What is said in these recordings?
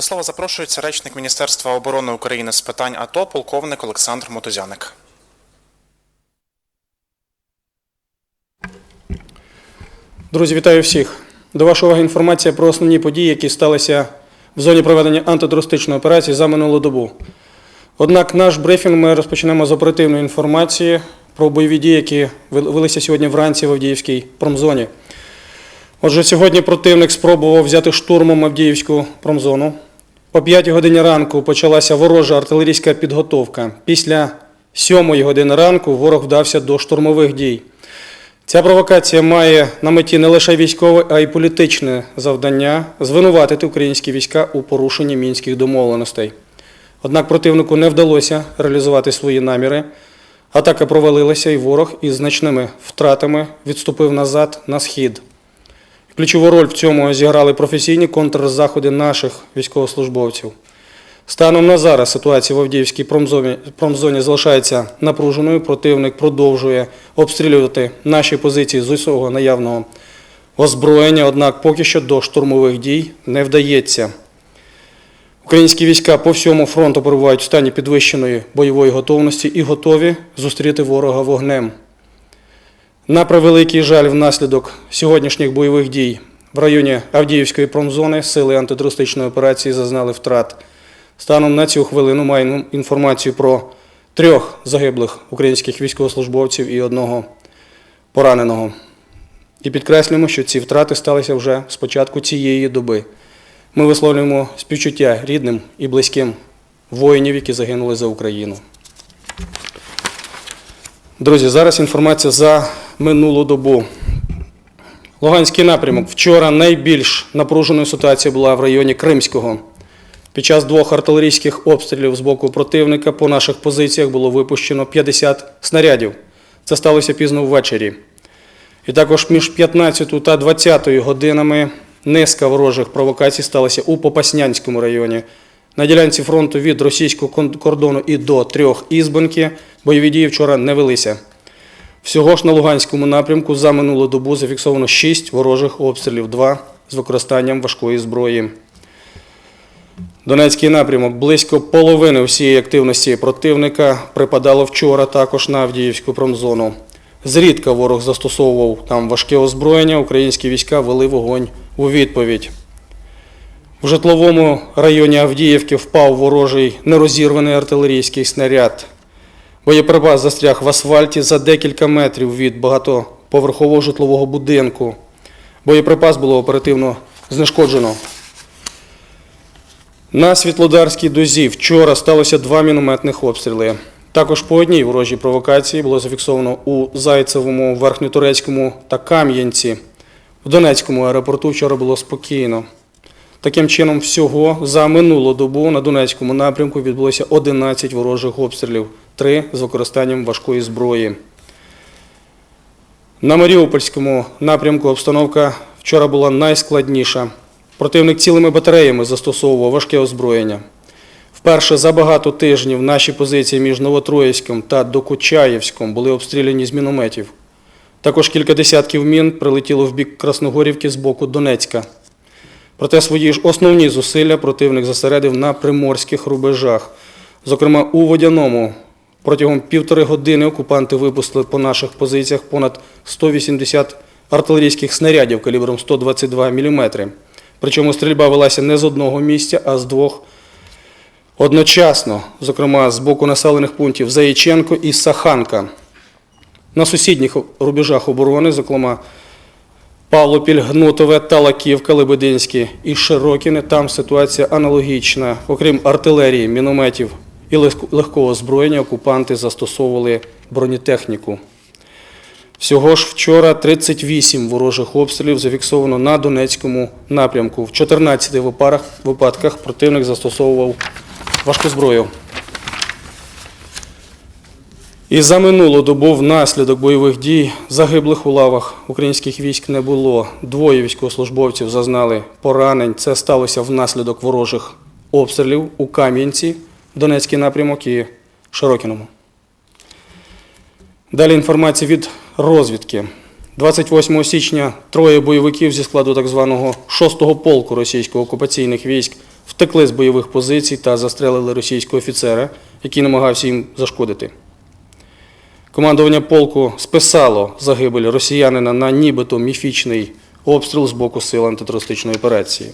До слова запрошується речник Міністерства оборони України з питань АТО, полковник Олександр Мотузяник. Друзі, вітаю всіх. До вашої уваги інформація про основні події, які сталися в зоні проведення антитерористичної операції за минулу добу. Однак наш брифінг ми розпочнемо з оперативної інформації про бойові дії, які велися сьогодні вранці в Авдіївській промзоні. Отже, сьогодні противник спробував взяти штурмом Авдіївську промзону. О 5 годині ранку почалася ворожа артилерійська підготовка. Після 7 години ранку ворог вдався до штурмових дій. Ця провокація має на меті не лише військове, а й політичне завдання звинуватити українські війська у порушенні мінських домовленостей. Однак противнику не вдалося реалізувати свої наміри. Атака провалилася, і ворог із значними втратами відступив назад на схід. Ключову роль в цьому зіграли професійні контрзаходи наших військовослужбовців. Станом на зараз ситуація в Авдіївській промзоні, промзоні залишається напруженою. Противник продовжує обстрілювати наші позиції з усього наявного озброєння, однак поки що до штурмових дій не вдається. Українські війська по всьому фронту перебувають в стані підвищеної бойової готовності і готові зустріти ворога вогнем. На превеликий жаль, внаслідок сьогоднішніх бойових дій в районі Авдіївської промзони сили антитерористичної операції зазнали втрат. Станом на цю хвилину маємо інформацію про трьох загиблих українських військовослужбовців і одного пораненого. І підкреслюємо, що ці втрати сталися вже з початку цієї доби. Ми висловлюємо співчуття рідним і близьким воїнів, які загинули за Україну. Друзі, зараз інформація за минулу добу. Луганський напрямок. Вчора найбільш напруженою ситуація була в районі Кримського. Під час двох артилерійських обстрілів з боку противника по наших позиціях було випущено 50 снарядів. Це сталося пізно ввечері. І також між 15 та 20 годинами низка ворожих провокацій сталася у Попаснянському районі. На ділянці фронту від російського кордону і до трьох ізбанки бойові дії вчора не велися. Всього ж на Луганському напрямку за минулу добу зафіксовано 6 ворожих обстрілів, 2 з використанням важкої зброї. Донецький напрямок близько половини всієї активності противника припадало вчора також на Авдіївську промзону. Зрідка ворог застосовував там важке озброєння, українські війська вели вогонь у відповідь. В житловому районі Авдіївки впав ворожий нерозірваний артилерійський снаряд. Боєприпас застряг в асфальті за декілька метрів від багатоповерхового житлового будинку. Боєприпас було оперативно знешкоджено. На Світлодарській дозі вчора сталося два мінометних обстріли. Також по одній ворожій провокації було зафіксовано у Зайцевому, Верхньотурецькому та Кам'янці. В Донецькому аеропорту вчора було спокійно. Таким чином, всього за минулу добу на Донецькому напрямку відбулося 11 ворожих обстрілів, 3 з використанням важкої зброї. На Маріупольському напрямку обстановка вчора була найскладніша. Противник цілими батареями застосовував важке озброєння. Вперше за багато тижнів наші позиції між Новотроїцьком та Докучаєвськом були обстріляні з мінометів. Також кілька десятків мін прилетіло в бік Красногорівки з боку Донецька. Проте свої ж основні зусилля противник зосередив на приморських рубежах. Зокрема, у Водяному протягом півтори години окупанти випустили по наших позиціях понад 180 артилерійських снарядів калібром 122 мм. Причому стрільба велася не з одного місця, а з двох одночасно, зокрема з боку населених пунктів Заяченко і Саханка. На сусідніх рубежах оборони, зокрема Павлопіль, Гнутове, Талаківка, Лебединське і Широкіне. Там ситуація аналогічна. Окрім артилерії, мінометів і легкого озброєння, окупанти застосовували бронетехніку. Всього ж вчора 38 ворожих обстрілів зафіксовано на Донецькому напрямку. В 14 випадках противник застосовував важку зброю. І за минулу добу внаслідок бойових дій загиблих у лавах українських військ не було. Двоє військовослужбовців зазнали поранень. Це сталося внаслідок ворожих обстрілів у Кам'янці, Донецький напрямок і Широкіному. Далі інформація від розвідки. 28 січня троє бойовиків зі складу так званого 6-го полку російського окупаційних військ втекли з бойових позицій та застрелили російського офіцера, який намагався їм зашкодити. Командування полку списало загибель росіянина на нібито міфічний обстріл з боку сил антитерористичної операції.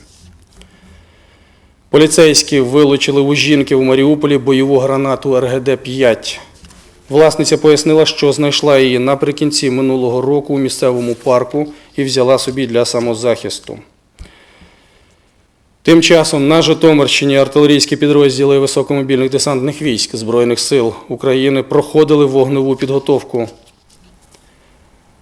Поліцейські вилучили у жінки в Маріуполі бойову гранату РГД-5. Власниця пояснила, що знайшла її наприкінці минулого року у місцевому парку і взяла собі для самозахисту. Тим часом на Житомирщині артилерійські підрозділи високомобільних десантних військ Збройних сил України проходили вогневу підготовку.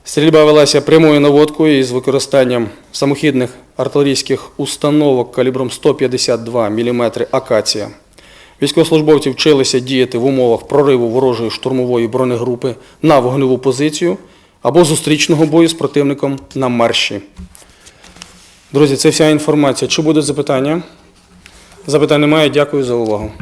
Стрільба велася прямою наводкою із використанням самохідних артилерійських установок калібром 152 мм «Акація». Військовослужбовці вчилися діяти в умовах прориву ворожої штурмової бронегрупи на вогневу позицію або зустрічного бою з противником на марші. Друзі, це вся інформація. Чи будуть запитання? Запитань немає. Дякую за увагу.